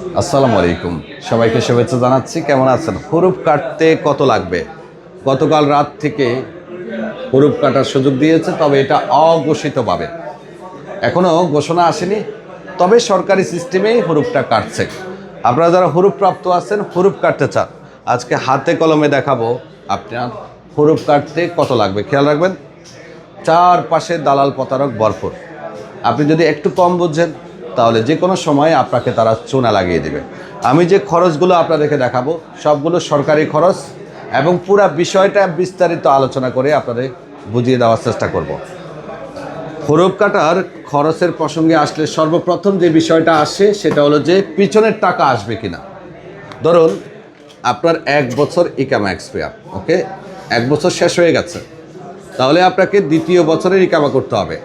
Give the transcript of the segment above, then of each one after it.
আসসালামু আলাইকুম। সবাইকে শুভেচ্ছা জানাচ্ছি। কেমন আছেন? হরুপ কাটতে কত লাগবে? গতকাল রাত থেকে হরুপ কাটার সুযোগ দিয়েছে, তবে এটা অঘোষিতভাবে। এখনও ঘোষণা আসেনি, তবে সরকারি সিস্টেমেই হরুপটা কাটছে। আপনারা যারা হরুপ প্রাপ্ত আছেন, হরুপ কাটতে চান, আজকে হাতে কলমে দেখাবো আপনার হরুপ কাটতে কত লাগবে। খেয়াল রাখবেন, চারপাশে দালাল প্রতারক ভরপুর। আপনি যদি একটু কম বুঝছেন তাহলে যে কোনো সময় আপনাকে তারা চুনা লাগিয়ে দেবে। আমি যে খরচগুলো আপনাদেরকে দেখাবো, সবগুলো সরকারি খরচ এবং পুরা বিষয়টা বিস্তারিত আলোচনা করে আপনাদের বুঝিয়ে দেওয়ার চেষ্টা করব। হরুপ কাটার খরচের প্রসঙ্গে আসলে সর্বপ্রথম যে বিষয়টা আসে, সেটা হলো যে পিছনের টাকা আসবে কিনা। ধরুন, আপনার এক বছর ইকামা এক্সপায়ার ওকে? এক বছর শেষ হয়ে গেছে। তাহলে আপনাকে দ্বিতীয় বছরের ইকামা করতে হবে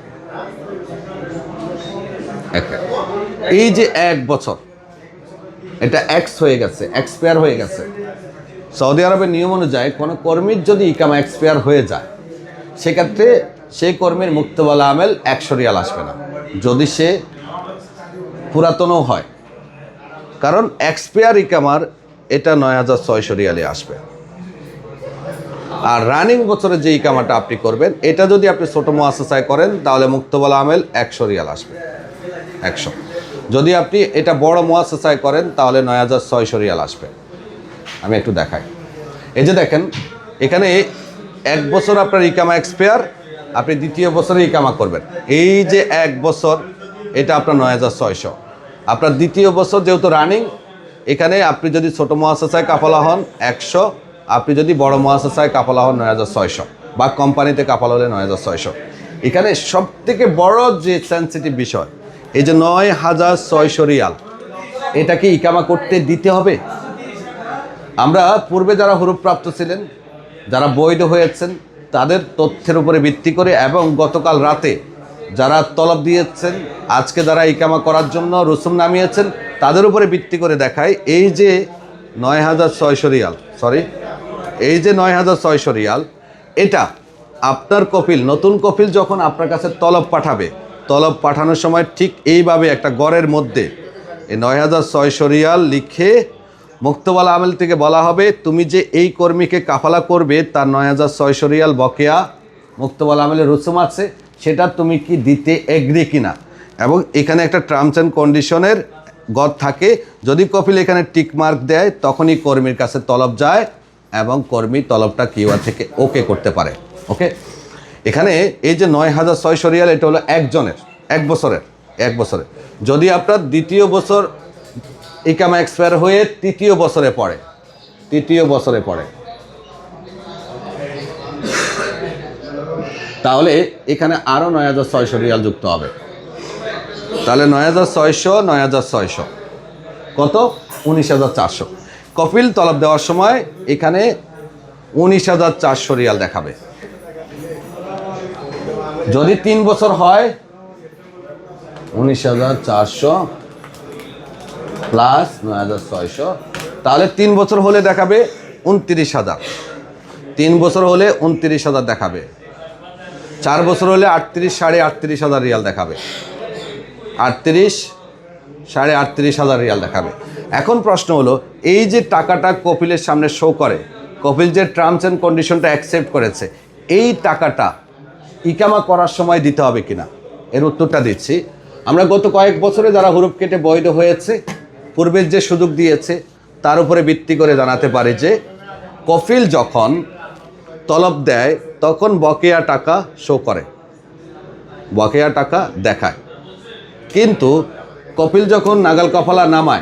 একটা। এই যে এক বছর, এটা এক্স হয়ে গেছে এক্সপায়ার হয়ে গেছে। সৌদি আরবের নিয়ম অনুযায়ী কোনো কর্মীর যদি ইকামা এক্সপায়ার হয়ে যায়, সেক্ষেত্রে সেই কর্মীর মুক্তবালা আমেল একশো রিয়াল আসবে না। যদি সে পুরাতনও হয়, কারণ এক্সপায়ার ইকামার এটা নয় হাজার ছয়শো রিয়ালে আসবে। আর রানিং বছরে যে ইকামাটা আপনি করবেন, এটা যদি আপনি ছোটো মোয়াসায় করেন, তাহলে মুক্তবালা আমেল একশো রিয়াল আসবে। একশো। যদি আপনি এটা বড় মোয়াসায় করেন, তাহলে নয় হাজার ছয়শো রিয়াল আসবে। আমি একটু দেখাই। এই যে দেখেন, এখানে এক বছর আপনার ইকামা এক্সপায়ার, আপনি দ্বিতীয় বছরে ইকামা করবেন। এই যে এক বছর, এটা আপনার নয় হাজার ছয়শো। আপনার দ্বিতীয় বছর যেহেতু রানিং এখানে আপনি যদি ছোটো মহাশাসায় কাফলা হন, একশো। আপনি যদি বড় মহাশাসায় কাফলা হন, নয় হাজার ছয়শো। বা কোম্পানিতে কাফলা হলে নয় হাজার ছয়শো। এখানে সব থেকে বড় যে সেন্সিটিভ বিষয় এই যে নয় হাজার ছয়শো রিয়াল। এটা কি ইকামা করতে দিতে হবে? আমরা পূর্বে যারা হরুপ্রাপ্ত ছিলেন, যারা বৈধ হয়েছেন, তাদের তথ্যের উপরে ভিত্তি করে এবং গতকাল রাতে যারা তলব দিয়েছেন, আজকে যারা ইকামা করার জন্য রসুম নামিয়েছেন, তাদের উপরে ভিত্তি করে দেখায় এই যে নয় হাজার ছয়শো রিয়াল সরি এই যে নয় হাজার ছয়শো রিয়াল, এটা আপনার কপিল, নতুন কপিল যখন আপনার কাছে তলব পাঠাবে তলব পাঠানোর সময় ঠিক এইভাবে একটা গড়ের মধ্যে এই নয় হাজার ছয়শো রিয়াল লিখে মুক্তবালা আমেল থেকে বলা হবে, তুমি যে এই কর্মীকে কাফালা করবে, তার নয় হাজার ছয়শো রিয়াল বকেয়া মুক্তবালা আমেলের রসুম আছে, সেটা তুমি কি দিতে এগ্রি কিনা? এবং এখানে একটা টার্মস অ্যান্ড কন্ডিশনের গদ থাকে, যদি কপিল এখানে টিক মার্ক দেয়, তখনই কর্মীর কাছে তলব যায় এবং কর্মী তলবটা কিউআর থেকে ওকে করতে পারে। ওকে এখানে এই যে নয় হাজার ছয়শো রিয়াল, এটা হলো একজনের, এক বছরের এক বছরের। যদি আপনার দ্বিতীয় বছর ইকামা এক্সপায়ার হয়ে তৃতীয় বছরে পড়ে, তৃতীয় বছরে পড়ে। তাহলে এখানে আরও নয় হাজার ছয়শো রিয়াল যুক্ত হবে। তাহলে নয় হাজার ছয়শো, নয় হাজার ছয়শো। কত? উনিশ হাজার চারশো। কপিল তলব দেওয়ার সময় এখানে উনিশ হাজার চারশো রিয়াল দেখাবে। যদি তিন বছর হয়, উনিশ হাজার চারশো প্লাস নয় হাজার ছয়শো। তাহলে তিন বছর হলে দেখাবে উনত্রিশ হাজার। তিন বছর হলে উনত্রিশ হাজার দেখাবে। চার বছর হলে আটত্রিশ সাড়ে আটত্রিশ হাজার রিয়াল দেখাবে। আটত্রিশ সাড়ে আটত্রিশ হাজার রিয়াল দেখাবে। এখন প্রশ্ন হলো, এই যে টাকাটা কপিলের সামনে শো করে, কপিল যে টার্মস অ্যান্ড কন্ডিশনটা অ্যাকসেপ্ট করেছে এই টাকাটা ইকামা করার সময় দিতে হবে কিনা? এর উত্তরটা দিচ্ছি। আমরা গত কয়েক বছরে যারা হুরুপ কেটে বৈধ হয়েছে, পূর্বের যে সুযোগ দিয়েছে, তার উপরে ভিত্তি করে জানাতে পারে যে, কফিল যখন তলব দেয়, তখন বকেয়া টাকা শো করে। বকেয়া টাকা দেখায়। কিন্তু কপিল যখন নাগাল কফালা নামায়,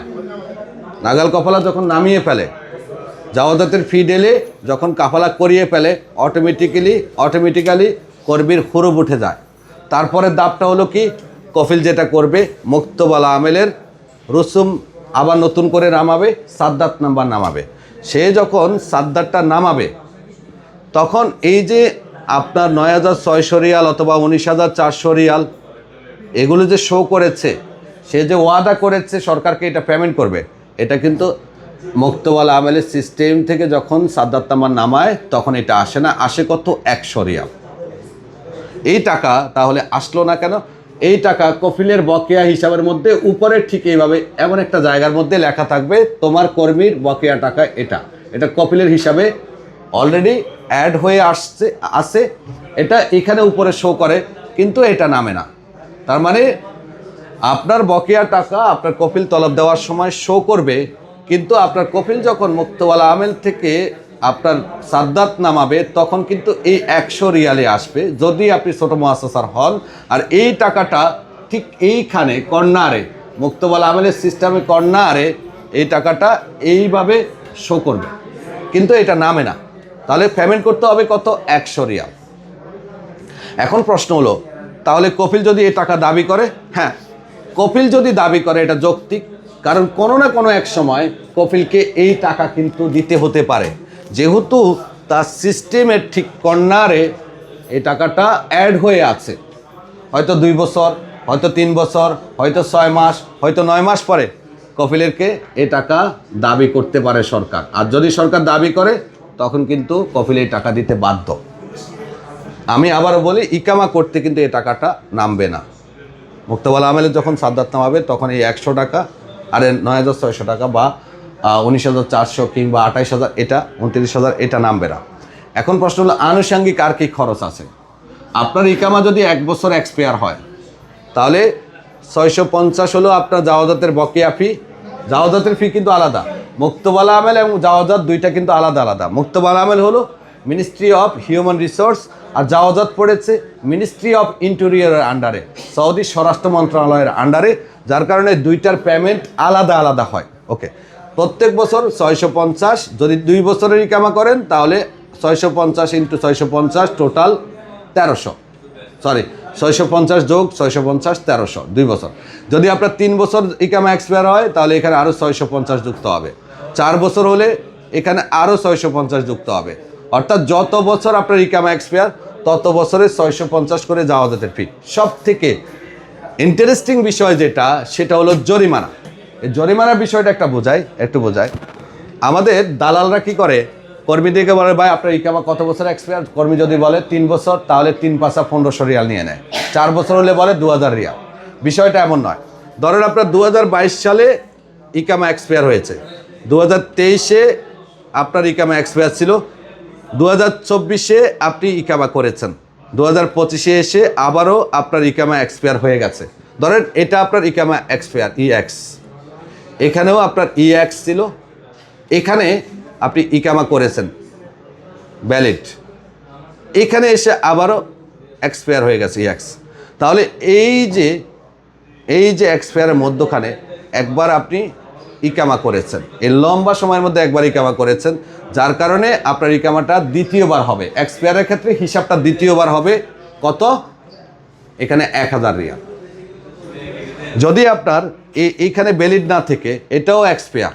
নাগাল কফালা যখন নামিয়ে ফেলে জাওয়াদাতের ফি ডেলে যখন কাফালা করিয়ে ফেলে অটোমেটিক্যালি অটোমেটিক্যালি কর্মীর হুরুপ উঠে যায়। তারপরে দাবটা হলো কি? কফিল যেটা করবে, মুক্তবালা আমেলের রসুম আবার নতুন করে নামাবে, সাদ্দাত নাম্বার নামাবে। সে যখন সাদ্দাতটা নামাবে, তখন এই যে আপনার নয় হাজার ছয়শো রিয়াল অথবা উনিশ হাজার চারশো রিয়াল, এগুলো যে শো করেছে, সে যে ওয়াদা করেছে সরকারকে এটা পেমেন্ট করবে, এটা কিন্তু মুক্তওয়ালা আমেলের সিস্টেম থেকে যখন সাদ্দাত নামার নামায়, তখন এটা আসে না, আসে কত? একশো রিয়াল। এই টাকা তাহলে আসলো না কেন? এই টাকা কফিলের বকেয়া হিসাবের মধ্যে, উপরে ঠিক এইভাবে এমন একটা জায়গার মধ্যে লেখা থাকবে, তোমার কর্মীর বকেয়া টাকা এটা। এটা কফিলের হিসাবে অলরেডি অ্যাড হয়ে আসছে আসে এটা এখানে উপরে শো করে, কিন্তু এটা নামে না। তার মানে আপনার বকেয়া টাকা আপনার কপিল তলব দেওয়ার সময় শো করবে কিন্তু আপনার কপিল যখন মুক্তওয়ালা আমেল থেকে আপনার সাদ্দাত নামাবে, তখন কিন্তু এই একশো রিয়ালে আসবে। যদি আপনি ছোটো মহাসার হন, আর এই টাকাটা ঠিক এইখানে, কর্নারে, মুক্তওয়ালা আমেলের সিস্টেমে কর্নারে, এই টাকাটা এইভাবে শো করবে। কিন্তু এটা নামে না। তাহলে পেমেন্ট করতে হবে কত? একশো রিয়াল। এখন প্রশ্ন হলো, তাহলে কপিল যদি এই টাকা দাবি করে? হ্যাঁ কপিল যদি দাবি করে, এটা যৌক্তিক। কারণ কোনো না কোনো এক সময় কপিলকে এই টাকা কিন্তু দিতে হতে পারে। যেহেতু তার সিস্টেমের ঠিক কর্নারে এই টাকাটা অ্যাড হয়ে আছে। হয়তো দুই বছর, হয়তো তিন বছর, হয়তো ছয় মাস, হয়তো নয় মাস পরে কপিলেরকে এই টাকা দাবি করতে পারে সরকার। আর যদি সরকার দাবি করে, তখন কিন্তু কপিল এই টাকা দিতে বাধ্য। আমি আবারও বলি, ইকামা করতে কিন্তু এই টাকাটা নামবে না। মুক্তবালা আমেলে যখন সাদ্দাত নামাবে, তখন এই একশো টাকা আর নয় হাজার ছয়শো টাকা বা উনিশ হাজার চারশো কিংবা আঠাইশ হাজার, এটা, উনত্রিশ হাজার, এটা নামবে না। এখন প্রশ্ন হলো, আনুষাঙ্গিক আর কি খরচ আছে? আপনার ইকামা যদি এক বছর এক্সপায়ার হয়, তাহলে ছয়শো পঞ্চাশ হলো আপনার জাওয়াজাতের বকেয়া ফি জাওয়াজাতের ফি কিন্তু আলাদা। মুক্তবালা আমেল এবং জাওয়াজাত দুইটা কিন্তু আলাদা আলাদা। মুক্তবালা আমেল হলো মিনিস্ট্রি অফ হিউম্যান রিসোর্স আর জাওয়াজাত পড়েছে মিনিস্ট্রি অফ ইন্টেরিয়রের আন্ডারে সৌদি স্বরাষ্ট্র মন্ত্রণালয়ের আন্ডারে যার কারণে দুইটার পেমেন্ট আলাদা আলাদা হয়। ওকে প্রত্যেক বছর ছয়শো পঞ্চাশ, যদি দুই বছরের ইকামা করেন, তাহলে ছয়শো পঞ্চাশ ইন্টু ছয়শো পঞ্চাশ টোটাল তেরোশো। সরি ছয়শো পঞ্চাশ যোগ ছয়শো পঞ্চাশ তেরোশো দুই বছর। যদি আপনার তিন বছর ইকামা এক্সপায়ার হয়, তাহলে এখানে আরও ছয়শো পঞ্চাশ যুক্ত হবে। চার বছর হলে এখানে আরও ছয়শো পঞ্চাশ যুক্ত হবে। অর্থাৎ যত বছর আপনার ইকামা এক্সপায়ার তত বছরে ছয়শো পঞ্চাশ করে যাওয়া যেতে ফি সব থেকে ইন্টারেস্টিং বিষয় যেটা, সেটা হলো জরিমানা। এই জরিমানার বিষয়টা একটা বোঝাই একটু বোঝাই আমাদের দালালরা কি করে? কর্মীদেরকে বলে, ভাই, আপনার ইকামা কত বছর এক্সপায়ার কর্মী যদি বলে, তিন বছর তাহলে তিন পাঁচা পনেরোশো রিয়াল নিয়ে নেয়। চার বছর হলে বলে, দু হাজার রিয়াল। বিষয়টা এমন নয়। ধরেন আপনার দু হাজার বাইশ সালে ইকামা এক্সপায়ার হয়েছে। দু হাজার তেইশে আপনার ইকামা এক্সপায়ার ছিল। দু হাজার চব্বিশে আপনি ইকামা করেছেন। দু হাজার পঁচিশে এসে আবারও আপনার ইকামা এক্সপায়ার হয়ে গেছে। ধরেন এটা আপনার ইকামা এক্সপায়ার ইএক্স এখানেও আপনার ইএক্স ছিল। এখানে আপনি ইকামা করেছেন। ব্যালিড এখানে এসে আবারও এক্সপায়ার হয়ে গেছে ইএক্স তাহলে এই যে এই যে এক্সপায়ারের মধ্যখানে একবার আপনি ইকামা করেছেন। এই লম্বা সময়ের মধ্যে একবার ইকামা করেছেন। যার কারণে আপনার ইকামাটা দ্বিতীয়বার হবে। এক্সপায়ারের ক্ষেত্রে হিসাবটা দ্বিতীয়বার হবে। কত? এখানে এক হাজার রিয়াল। যদি আপনার এই- এইখানে ভ্যালিড না থেকে, এটাও এক্সপায়ার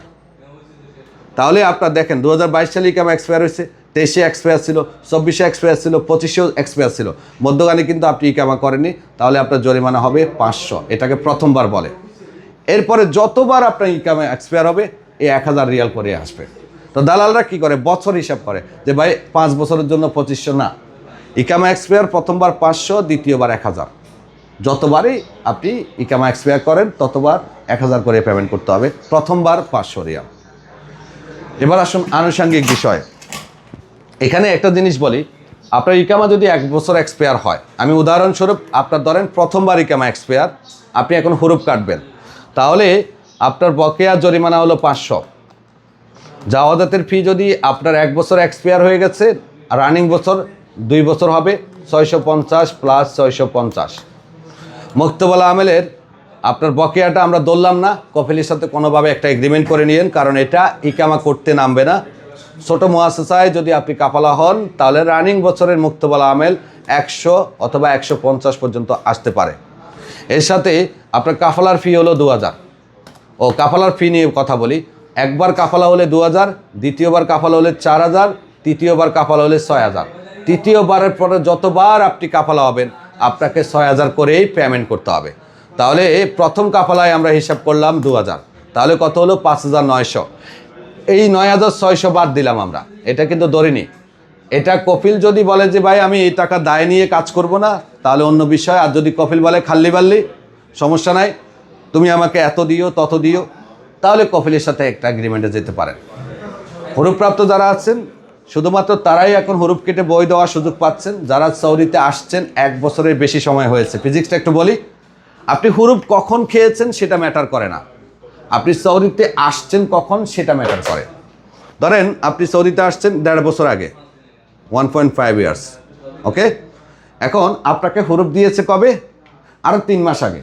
তাহলে আপনার দেখেন দু হাজার বাইশ সালে ইকামা এক্সপায়ার হয়েছে, তেইশে এক্সপায়ার ছিল, চব্বিশে এক্সপায়ার ছিল, পঁচিশেও এক্সপায়ার ছিল। মধ্যখানে কিন্তু আপনি ইকামা করেননি, তাহলে আপনার জরিমানা হবে পাঁচশো। এটাকে প্রথমবার বলে। এরপরে যতবার আপনার ইকামা এক্সপায়ার হবে, এই এক হাজার রিয়াল করে আসবে। তো দালালরা কি করে? বছর হিসাব করে যে, ভাই, পাঁচ বছরের জন্য পঁচিশশো না। ইকামা এক্সপায়ার প্রথমবার পাঁচশো, দ্বিতীয়বার এক হাজার। যতবারই আপনি ইকামা এক্সপায়ার করেন, ততবার এক হাজার করে পেমেন্ট করতে হবে। প্রথমবার পাঁচশো রিয়াল। এবার আসুন আনুষঙ্গিক বিষয়। এখানে একটা জিনিস বলি, আপনার ইকামা যদি এক বছর এক্সপায়ার হয়, আমি উদাহরণস্বরূপ আপনার ধরেন প্রথমবার ইকামা এক্সপায়ার, আপনি এখন হুরুপ কাটবেন। তাহলে আপনার বকেয়া জরিমানা হলো পাঁচশো। জাওয়াদাতের ফি যদি আপনার এক বছর এক্সপায়ার হয়ে গেছে রানিং বছর দুই বছর হবে, ছয়শো পঞ্চাশ প্লাস ছয়শো পঞ্চাশ। মুক্তবালা আমেলের আপনার বকেয়াটা আমরা ধরলাম না, কফিলের সাথে কোনোভাবে একটা এগ্রিমেন্ট করে নিয়েন, কারণ এটা ইকামা করতে নামবে না। ছোট মহাশাসায় যদি আপনি কাপালা হন, তাহলে রানিং বছরের মুক্তবালা আমেল একশো অথবা একশো পঞ্চাশ পর্যন্ত আসতে পারে। এর সাথে আপনার কাফালার ফি হলো দু হাজার। ও কাফালার ফি নিয়ে কথা বলি। একবার কাফালা হলে দু হাজার দ্বিতীয়বার কাফালা হলে চার হাজার তৃতীয়বার কাফালা হলে ছয় হাজার তৃতীয়বারের পরে যতবার আপনি কাফালা হবেন, আপনাকে ছয় হাজার করেই পেমেন্ট করতে হবে। তাহলে প্রথম কাফালায় আমরা হিসাব করলাম দু হাজার তাহলে কত হলো? পাঁচ হাজার নয়শো। এই নয় হাজার ছয়শো বাদ দিলাম আমরা। এটা কিন্তু ধরিনি। এটা কপিল যদি বলে যে, ভাই, আমি এই টাকা দায় নিয়ে কাজ করব না, তাহলে অন্য বিষয়। আর যদি কপিল বলে, খাল্লি বাল্লি, সমস্যা নাই। তুমি আমাকে এত দিও, তত দিও। তাহলে কফিলের সাথে একটা এগ্রিমেন্টে যেতে পারেন। হরুপ্রাপ্ত যারা আছেন, শুধুমাত্র তারাই এখন হরুপ কেটে বই দেওয়ার সুযোগ পাচ্ছেন। যারা সৌদিতে আসছেন, এক বছরের বেশি সময় হয়েছে। ফিজিক্সটা একটু বলি। আপনি হুরুপ কখন খেয়েছেন সেটা ম্যাটার করে না। আপনি সৌদিতে আসছেন কখন সেটা ম্যাটার করে। ধরেন আপনি সৌদিতে আসছেন দেড় বছর আগে one point five years okay এখন আপনাকে হরুপ দিয়েছে কবে? আরও তিন মাস আগে।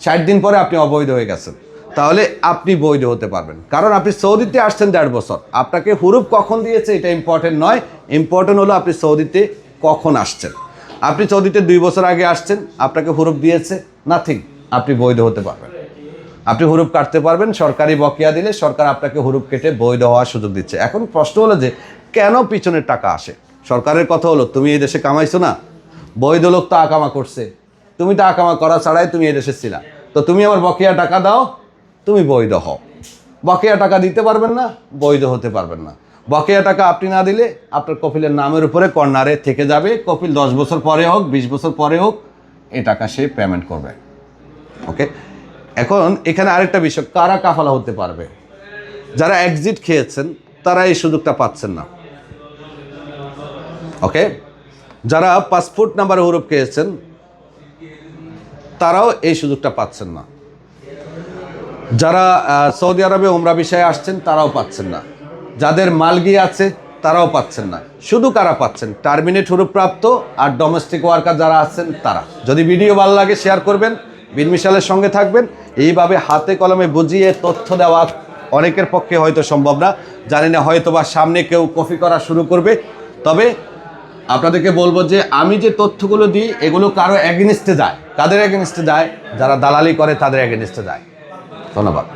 ষাট দিন পরে আপনি অবৈধ হয়ে গেছেন। তাহলে আপনি বৈধ হতে পারবেন। কারণ আপনি সৌদিতে আসছেন দেড় বছর। আপনাকে হুরুপ কখন দিয়েছে এটা ইম্পর্টেন্ট নয়। ইম্পর্টেন্ট হলো আপনি সৌদিতে কখন আসছেন। আপনি সৌদিতে দুই বছর আগে আসছেন, আপনাকে হুরুপ দিয়েছে নাথিং আপনি বৈধ হতে পারবেন। আপনি হুরুপ কাটতে পারবেন, সরকারি বকেয়া দিলে সরকার আপনাকে হুরুপ কেটে বৈধ হওয়ার সুযোগ দিচ্ছে। এখন প্রশ্ন হলো যে, কেন পিছনের টাকা আসে? সরকারের কথা হলো, তুমি এই দেশে কামাইছো না? বৈধ লোক তো আকামা করছে। তুমি তো আকামা করা ছাড়াই তুমি এই দেশে ছিলা। তো তুমি আমার বকেয়া টাকা দাও তুমি বৈধ হও। বকেয়া টাকা দিতে পারবেন না, বৈধ হতে পারবেন না। বকেয়া টাকা আপনি না দিলে আপনার কপিলের নামের উপরে কর্নারে থেকে যাবে। কপিল দশ বছর পরে হোক, বিশ বছর পরে হোক এ টাকা সে পেমেন্ট করবে। ওকে এখন এখানে আরেকটা বিষয়, কারা কাফালা হতে পারবে? যারা এক্সিট খেয়েছেন, তারা এই সুযোগটা পাচ্ছেন না। ওকে যারা পাসপোর্ট নাম্বারে হরুপ খেয়েছেন, তারাও এই সুযোগটা পাচ্ছেন না। যারা সৌদি আরবে ওমরা বিষয়ে আসছেন, তারাও পাচ্ছেন না। যাদের মালগি আছে, তারাও পাচ্ছেন না। শুধু কারা পাচ্ছেন? টার্মিনেট প্রাপ্ত আর ডোমেস্টিক ওয়ার্কার যারা আছেন, তারা। যদি ভিডিও ভালো লাগে শেয়ার করবেন। বিন মিশালের সঙ্গে থাকবেন। এইভাবে হাতে কলমে বুঝিয়ে তথ্য দেওয়া অনেকের পক্ষে হয়তো সম্ভব না। জানি না হয়তো বা সামনে কেউ কপি করা শুরু করবে। তবে আপনাদেরকে বলব যে, আমি যে তথ্যগুলো দিই, এগুলো কারও এগেনিস্টে যায়। কাদের এগেনিস্টে যায়? যারা দালালি করে, তাদের এগেনিস্টে যায়। ধন্যবাদ